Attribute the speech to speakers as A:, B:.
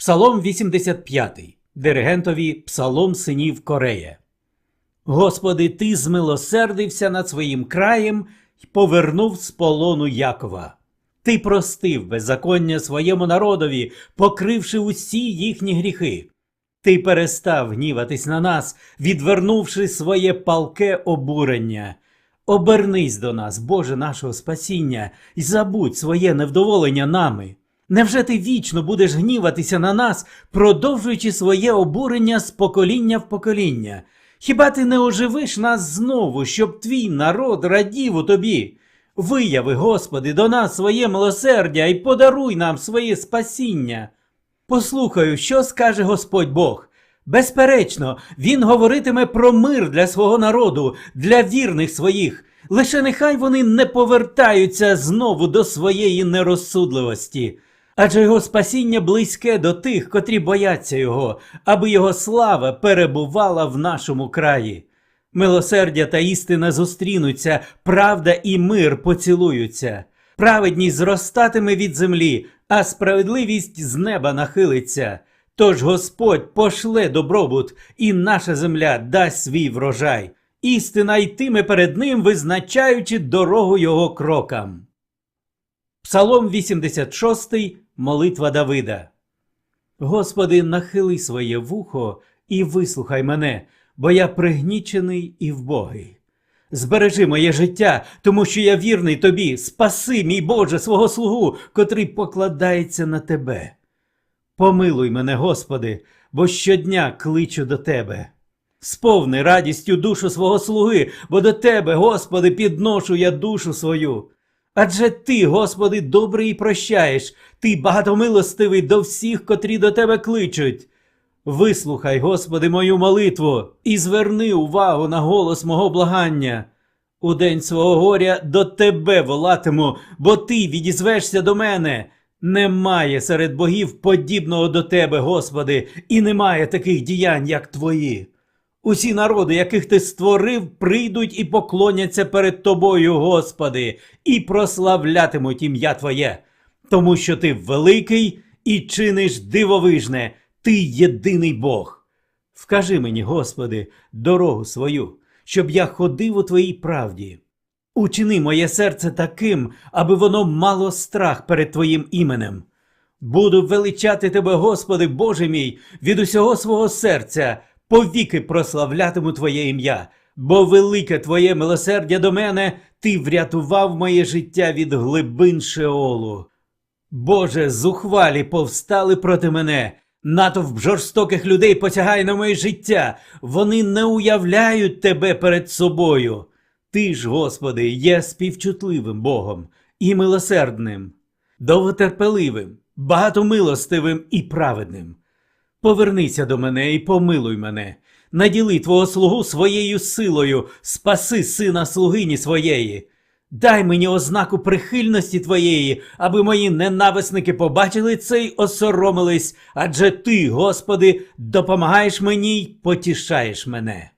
A: Псалом 85. Диригентові Псалом синів Корея. Господи, ти змилосердився над своїм краєм і повернув з полону Якова. Ти простив беззаконня своєму народові, покривши усі їхні гріхи. Ти перестав гніватись на нас, відвернувши своє палке обурення. Обернись до нас, Боже нашого спасіння, і забудь своє невдоволення нами. Невже ти вічно будеш гніватися на нас, продовжуючи своє обурення з покоління в покоління? Хіба ти не оживиш нас знову, щоб твій народ радів у тобі? Вияви, Господи, до нас своє милосердя і подаруй нам своє спасіння. Послухаю, що скаже Господь Бог. Безперечно, він говоритиме про мир для свого народу, для вірних своїх. Лише нехай вони не повертаються знову до своєї нерозсудливості. Адже його спасіння близьке до тих, котрі бояться його, аби його слава перебувала в нашому краї. Милосердя та істина зустрінуться, правда і мир поцілуються. Праведність зростатиме від землі, а справедливість з неба нахилиться. Тож Господь пошле добробут, і наша земля дасть свій врожай. Істина йтиме перед ним, визначаючи дорогу його крокам. Псалом 86, молитва Давида. Господи, нахили своє вухо і вислухай мене, бо я пригнічений і вбогий. Збережи моє життя, тому що я вірний тобі. Спаси, мій Боже, свого слугу, котрий покладається на тебе. Помилуй мене, Господи, бо щодня кличу до Тебе. Сповни радістю душу свого слуги, бо до Тебе, Господи, підношу я душу свою. Адже Ти, Господи, добрий і прощаєш, Ти багатомилостивий до всіх, котрі до Тебе кличуть. Вислухай, Господи, мою молитву і зверни увагу на голос мого благання. У день свого горя до Тебе волатиму, бо Ти відізвешся до мене. Немає серед богів подібного до Тебе, Господи, і немає таких діянь, як Твої. Усі народи, яких ти створив, прийдуть і поклоняться перед Тобою, Господи, і прославлятимуть ім'я Твоє, тому що Ти великий і чиниш дивовижне, Ти єдиний Бог. Вкажи мені, Господи, дорогу свою, щоб я ходив у Твоїй правді. Учини моє серце таким, аби воно мало страх перед Твоїм іменем. Буду величати Тебе, Господи, Боже мій, від усього свого серця, повіки прославлятиму Твоє ім'я, бо велике Твоє милосердя до мене, Ти врятував моє життя від глибин Шеолу. Боже, зухвалі повстали проти мене. Натовп жорстоких людей посягає на моє життя. Вони не уявляють тебе перед собою. Ти ж, Господи, є співчутливим Богом і милосердним, довготерпеливим, багатомилостивим і праведним. Повернися до мене і помилуй мене, наділи твого слугу своєю силою, спаси сина слугині своєї. Дай мені ознаку прихильності твоєї, аби мої ненависники побачили це й осоромились, адже ти, Господи, допомагаєш мені й потішаєш мене.